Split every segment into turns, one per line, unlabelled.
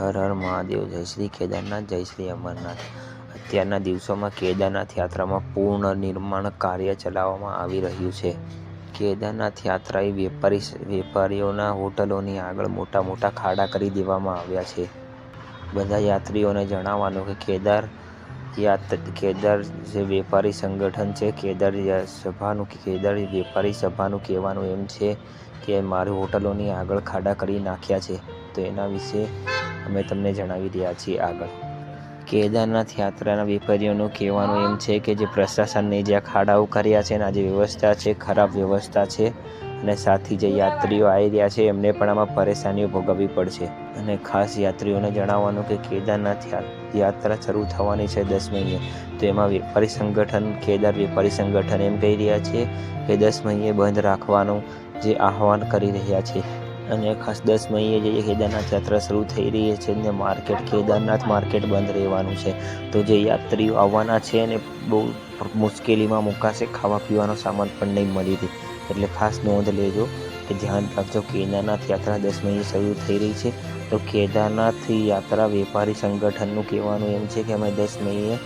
હર હર મહાદેવ, જય શ્રી કેદારનાથ, જય શ્રી અમરનાથ. અત્યારના દિવસોમાં કેદારનાથ યાત્રામાં પૂર્ણ નિર્માણ કાર્ય ચલાવવામાં આવી રહ્યું છે. કેદારનાથ યાત્રાએ વેપારી વેપારીઓના હોટલોની આગળ મોટા મોટા ખાડા કરી દેવામાં આવ્યા છે. બધા યાત્રીઓને જણાવવાનું કે કેદાર યાત કેદાર જે વેપારી સંગઠન છે, કેદાર સભાનું સભાનું, કેદાર વેપારી સભાનું કહેવાનું એમ છે કે મારી હોટલોની આગળ ખાડા કરી નાખ્યા છે. તો એના વિશે અમે તમને જણાવી રહ્યા છીએ આગળ. કેદારનાથ યાત્રાના વેપારીઓનું કહેવાનું એમ છે કે જે પ્રશાસનને જે ખાડાઓ કર્યા છે એના જે વ્યવસ્થા છે, ખરાબ વ્યવસ્થા છે અને સાથી જે યાત્રીઓ આવી રહ્યા છે, એમને પણ આમાં પરેશાનીઓ ભોગવવી પડશે. અને ખાસ યાત્રીઓને જણાવવાનું કે કેદારનાથ યાત્રા શરૂ થવાની છે દસ મહિને. તો એમાં વેપારી સંગઠન, કેદાર વેપારી સંગઠન એમ કહી રહ્યા છે કે દસ મહિને બંધ રાખવાનું જે આહવાન કરી રહ્યા છે. અને ખાસ દસ મહિએ જે કેદારનાથ યાત્રા શરૂ થઈ રહી છે ને માર્કેટ, કેદારનાથ માર્કેટ બંધ રહેવાનું છે. તો જે યાત્રીઓ આવવાના છે એને બહુ મુશ્કેલીમાં મુકાશે ખાવા પીવાનો સામાન પણ નહીં મળી રહે. એટલે ખાસ નોંધ લેજો કે ધ્યાન રાખજો, કેદારનાથ યાત્રા દસ મહિને શરૂ થઈ રહી છે. તો કેદારનાથ યાત્રા વેપારી સંગઠનનું કહેવાનું એમ છે કે અમે દસ મહિને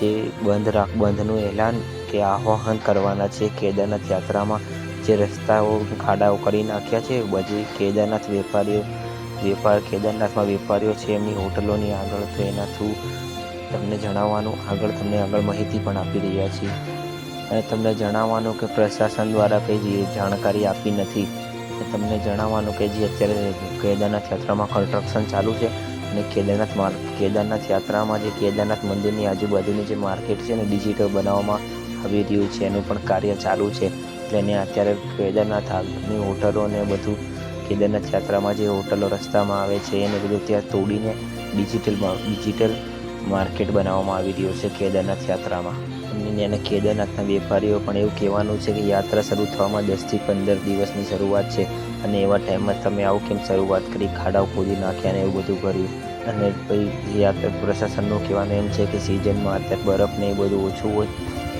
જે બંધ રાખ, બંધનું એલાન કે આહ્વાન કરવાના છે કેદારનાથ યાત્રામાં. જે રસ્તાઓ ખાડાઓ કરી નાખ્યા છે, બધી કેદારનાથ વેપારીઓ, વેપાર કેદારનાથમાં વેપારીઓ છે, એમની હોટલોની આગળ તો એના થ્રુ તમને જણાવવાનું આગળ, તમને આગળ માહિતી પણ આપી રહ્યા છીએ. અને તમને જણાવવાનું કે પ્રશાસન દ્વારા કંઈ જાણકારી આપી નથી. તમને જણાવવાનું કે જે અત્યારે કેદારનાથ યાત્રામાં કન્સ્ટ્રક્શન ચાલુ છે અને કેદારનાથ માર કેદારનાથ યાત્રામાં જે કેદારનાથ મંદિરની આજુબાજુની જે માર્કેટ છે ને ડિજિટલ બનાવવામાં આવી રહ્યું છે, એનું પણ કાર્ય ચાલુ છે. એટલે એને અત્યારે કેદારનાથ આગળની હોટલો ને બધું, કેદારનાથ યાત્રામાં જે હોટલો રસ્તામાં આવે છે, એને બધું ત્યાં તોડીને ડિજિટલ ડિજિટલ માર્કેટ બનાવવામાં આવી રહ્યું છે કેદારનાથ યાત્રામાં. અને કેદારનાથના વેપારીઓ પણ એવું કહેવાનું છે કે યાત્રા શરૂ થવામાં દસથી પંદર દિવસની શરૂઆત છે અને એવા ટાઈમમાં તમે આવું કેમ શરૂઆત કરી, ખાડાઓ ખોદી નાખ્યા ને એવું બધું કર્યું? અને પછી યાત્રા પ્રશાસનનું કહેવાનું એમ છે કે સિઝનમાં અત્યારે બરફ ને એ બધું ઓછું હોય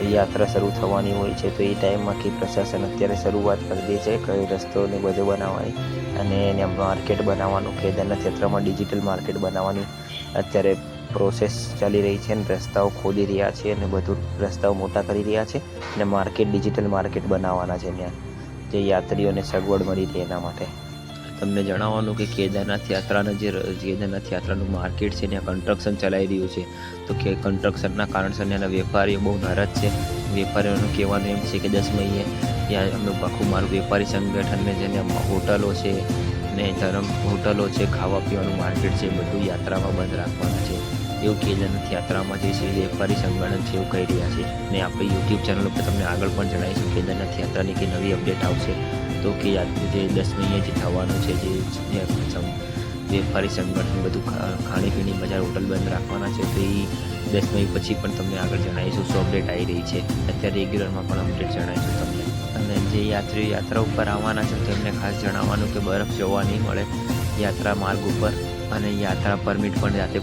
યાત્રા શરૂ થવાની હોય છે, તો એ ટાઈમમાં કે પ્રશાસન અત્યારે શરૂઆત કરી દે છે, કઈ રસ્તો ને બધું બનાવવાની અને એને માર્કેટ બનાવવાનું કેદારનાથ ક્ષેત્રમાં ડિજિટલ માર્કેટ બનાવવાની અત્યારે પ્રોસેસ ચાલી રહી છે અને રસ્તાઓ ખોદી રહ્યા છે અને બધું રસ્તાઓ મોટા કરી રહ્યા છે અને માર્કેટ ડિજિટલ માર્કેટ બનાવવાના છે ત્યાં. જે યાત્રીઓને સગવડ મળી રહે એના માટે. તમને જણાવવાનું કે કેદારનાથ યાત્રાના જે કેદારનાથ યાત્રાનું માર્કેટ છે ત્યાં કન્સ્ટ્રક્શન ચલાવી રહ્યું છે. તો કે કન્સ્ટ્રક્શનના કારણસર ત્યાંના વેપારીઓ બહુ નારાજ છે. વેપારીઓનું કહેવાનું એમ છે કે દસ મહિને ત્યાં અમે આખું મારું વેપારી સંગઠનને જેને હોટલો છે ને ધરમ હોટલો છે, ખાવા પીવાનું માર્કેટ છે, બધું યાત્રામાં બંધ રાખવાનું છે. એવું કેદારનાથ યાત્રામાં જે છે વેપારી સંગઠન છે એવું કહી રહ્યા છે. ને આપણે યુટ્યુબ ચેનલ ઉપર તમને આગળ પણ જણાવીશું કેદારનાથ યાત્રાની કે નવી અપડેટ આવશે. તો કે જે દસ મહિને જે થવાનું છે, જે જે વેપારી સંગઠન બધું ખાણીપીણી બજાર હોટલ બંધ રાખવાના છે, તો એ દસ મહી પછી પણ તમને આગળ જણાવીશું શું અપડેટ આવી રહી છે. અત્યારે રેગ્યુલરમાં પણ અપડેટ જણાવીશું તમને. અને જે યાત્રીઓ યાત્રા ઉપર આવવાના છે તેમને ખાસ જણાવવાનું કે બરફ જોવા નહીં મળે યાત્રા માર્ગ ઉપર. અને યાત્રા પરમિટ પણ જાતે